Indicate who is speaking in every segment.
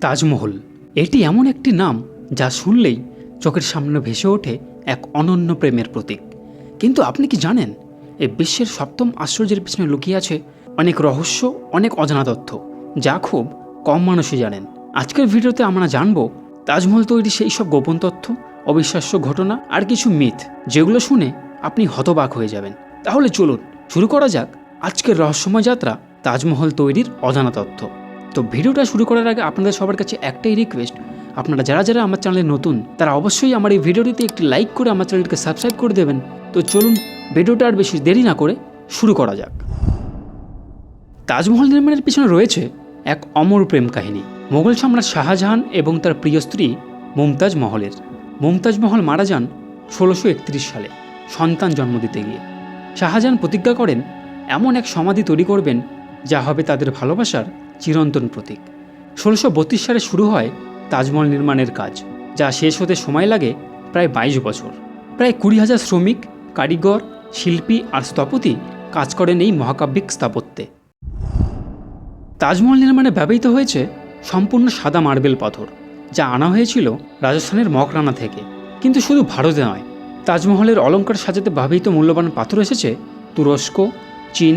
Speaker 1: তাজমহল। এটি এমন একটি নাম যা শুনলেই চোখের সামনে ভেসে ওঠে এক অনন্য প্রেমের প্রতীক। কিন্তু আপনি কি জানেন এই বিশ্বের সপ্তম আশ্চর্যের পিছনে লুকিয়ে আছে অনেক রহস্য, অনেক অজানা তথ্য, যা খুব কম মানুষই জানেন। আজকের ভিডিওতে আমরা জানব, তাজমহল তৈরি সেই সব গোপন তথ্য, অবিশ্বাস্য ঘটনা আর কিছু মিথ, যেগুলো শুনে আপনি হতবাক হয়ে যাবেন। তাহলে চলুন শুরু করা যাক আজকের রহস্যময় যাত্রা, তাজমহল তৈরির অজানা তথ্য। তো ভিডিওটা শুরু করার আগে আপনাদের সবার কাছে একটাই রিকোয়েস্ট আপনারা যারা যারা আমার চ্যানেলে নতুন, তারা অবশ্যই আমার এই ভিডিওটিতে একটি লাইক করে আমার চ্যানেলটিকে সাবস্ক্রাইব করে দেবেন। তো চলুন ভিডিওটা আর বেশি দেরি না করে শুরু করা যাক। তাজমহল নির্মাণের পিছনে রয়েছে এক অমর প্রেম কাহিনী। মোগল সম্রাট শাহজাহান এবং তার প্রিয় স্ত্রী মুমতাজ মহলের। মুমতাজ মহল মারা যান ষোলোশো সালে, সন্তান জন্ম দিতে গিয়ে। শাহজাহান প্রতিজ্ঞা করেন, এমন এক সমাধি তৈরি করবেন যা হবে তাদের ভালোবাসার চিরন্তন প্রতীক। ষোলোশো বত্রিশ সালে শুরু হয় তাজমহল নির্মাণের কাজ, যা শেষ হতে সময় লাগে প্রায় বাইশ বছর। প্রায় কুড়ি হাজার শ্রমিক, কারিগর, শিল্পী আর স্থপতি কাজ করেন এই মহাকাব্যিক স্থাপত্যে। তাজমহল নির্মাণে ব্যবহৃত হয়েছে সম্পূর্ণ সাদা মার্বেল পাথর, যা আনা হয়েছিল রাজস্থানের মকরানা থেকে। কিন্তু শুধু ভারতে নয়, তাজমহলের অলঙ্কার সাজাতে ব্যবহৃত মূল্যবান পাথর এসেছে তুরস্ক, চীন,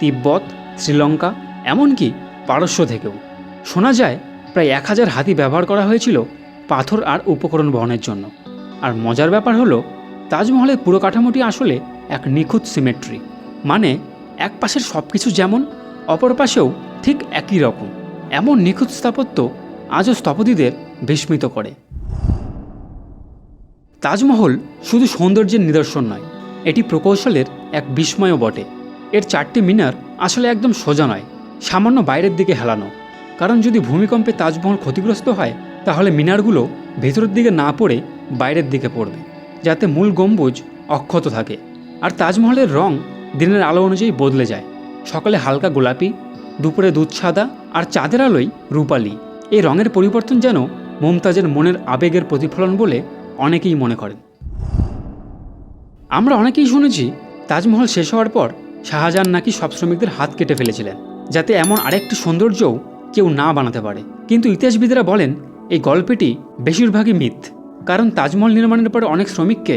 Speaker 1: তিব্বত, শ্রীলঙ্কা, এমনকি পারস্য থেকেও। শোনা যায়, প্রায় এক হাজার হাতি ব্যবহার করা হয়েছিল পাথর আর উপকরণ বহনের জন্য। আর মজার ব্যাপার হলো, তাজমহলের পুরো কাঠামোটি আসলে এক নিখুঁত সিমেট্রি। মানে এক পাশের সব কিছু যেমন, অপর পাশেও ঠিক একই রকম। এমন নিখুঁত স্থাপত্য আজও স্থপতিদের বিস্মিত করে। তাজমহল শুধু সৌন্দর্যের নিদর্শন নয়, এটি প্রকৌশলের এক বিস্ময়ও বটে। এর চারটি মিনার আসলে একদম সোজা নয়। সামান্য বাইরের দিকে হেলানো। কারণ যদি ভূমিকম্পে তাজমহল ক্ষতিগ্রস্ত হয়, তাহলে মিনারগুলো ভেতরের দিকে না পড়ে বাইরের দিকে পড়বে, যাতে মূল গম্বুজ অক্ষত থাকে। আর তাজমহলের রং দিনের আলো অনুযায়ী বদলে যায়। সকালে হালকা গোলাপি, দুপুরে দুধ সাদা আর চাঁদের আলোয় রূপালি। এই রঙের পরিবর্তন যেন মমতাজের মনের আবেগের প্রতিফলন বলে অনেকেই মনে করেন। আমরা অনেকেই শুনেছি, তাজমহল শেষ হওয়ার পর শাহজাহান নাকি সব শ্রমিকদের হাত কেটে ফেলেছিলেন। যাতে এমন আরেকটি সৌন্দর্যও কেউ না বানাতে পারে। কিন্তু ইতিহাসবিদরা বলেন, এই গল্পটি বেশিরভাগই মিথ, কারণ তাজমহল নির্মাণের পরে অনেক শ্রমিককে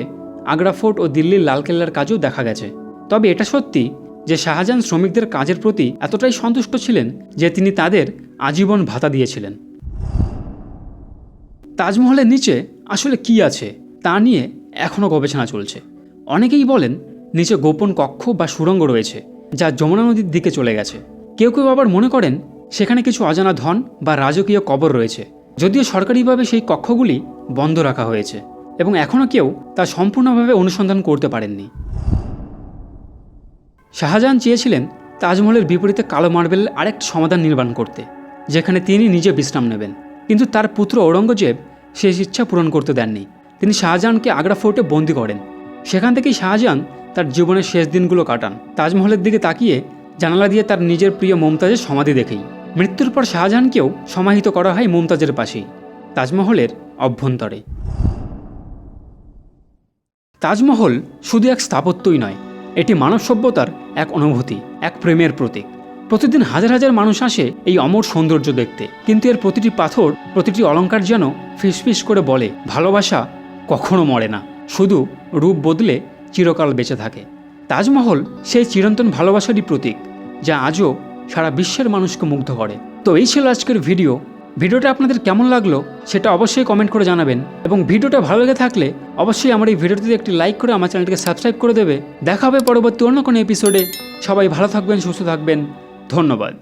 Speaker 1: আগ্রা ফোর্ট ও দিল্লির লালকেল্লার কাজেও দেখা গেছে। তবে এটা সত্যি যে শাহজাহান শ্রমিকদের কাজের প্রতি এতটাই সন্তুষ্ট ছিলেন যে তিনি তাদের আজীবন ভাতা দিয়েছিলেন। তাজমহলের নিচে আসলে কি আছে তা নিয়ে এখনও গবেষণা চলছে। অনেকেই বলেন, নিচে গোপন কক্ষ বা সুড়ঙ্গ রয়েছে, যা যমুনা নদীর দিকে চলে গেছে। কেউ কেউ আবার মনে করেন সেখানে কিছু অজানা ধন বা রাজকীয় কবর রয়েছে। যদিও সরকারিভাবে সেই কক্ষগুলি বন্ধ রাখা হয়েছে এবং এখনও কেউ তা সম্পূর্ণভাবে অনুসন্ধান করতে পারেননি। শাহজাহান চেয়েছিলেন তাজমহলের বিপরীতে কালো মার্বেলের আরেকটি সমাধান নির্মাণ করতে, যেখানে তিনি নিজে বিশ্রাম নেবেন। কিন্তু তার পুত্র ঔরঙ্গজেব শেষ ইচ্ছা পূরণ করতে দেননি। তিনি শাহজাহানকে আগ্রা ফোর্টে বন্দি করেন। সেখান থেকেই শাহজাহান তার জীবনের শেষ দিনগুলো কাটান। তাজমহলের দিকে তাকিয়ে জানালা দিয়ে তার নিজের প্রিয় মমতাজের সমাধি দেখেই। মৃত্যুর পর শাহজাহানকেও সমাহিত করা হয় মমতাজের পাশেই, তাজমহলের অভ্যন্তরে। তাজমহল শুধু এক স্থাপত্যই নয়, এটি মানব সভ্যতার এক অনুভূতি, এক প্রেমের প্রতীক। প্রতিদিন হাজার হাজার মানুষ আসে এই অমর সৌন্দর্য দেখতে, কিন্তু এর প্রতিটি পাথর, প্রতিটি অলংকার যেন ফিসফিস করে বলে, ভালোবাসা কখনো মরে না, শুধু রূপ বদলে চিরকাল বেঁচে থাকে। তাজমহল সেই চিরন্তন ভালোবাসারই প্রতীক, যা আজও সারা বিশ্বের মানুষকে মুগ্ধ করে। তো এই ছিল আজকের ভিডিও। ভিডিওটা আপনাদের কেমন লাগল সেটা অবশ্যই কমেন্ট করে জানাবেন। এবং ভিডিওটা ভালো লেগে থাকলে অবশ্যই আমার এই ভিডিওটিতে একটি লাইক করে আমার চ্যানেলটিকে সাবস্ক্রাইব করে দেবে। দেখা হবে পরবর্তী অন্য কোনো এপিসোডে। সবাই ভালো থাকবেন, সুস্থ থাকবেন। ধন্যবাদ।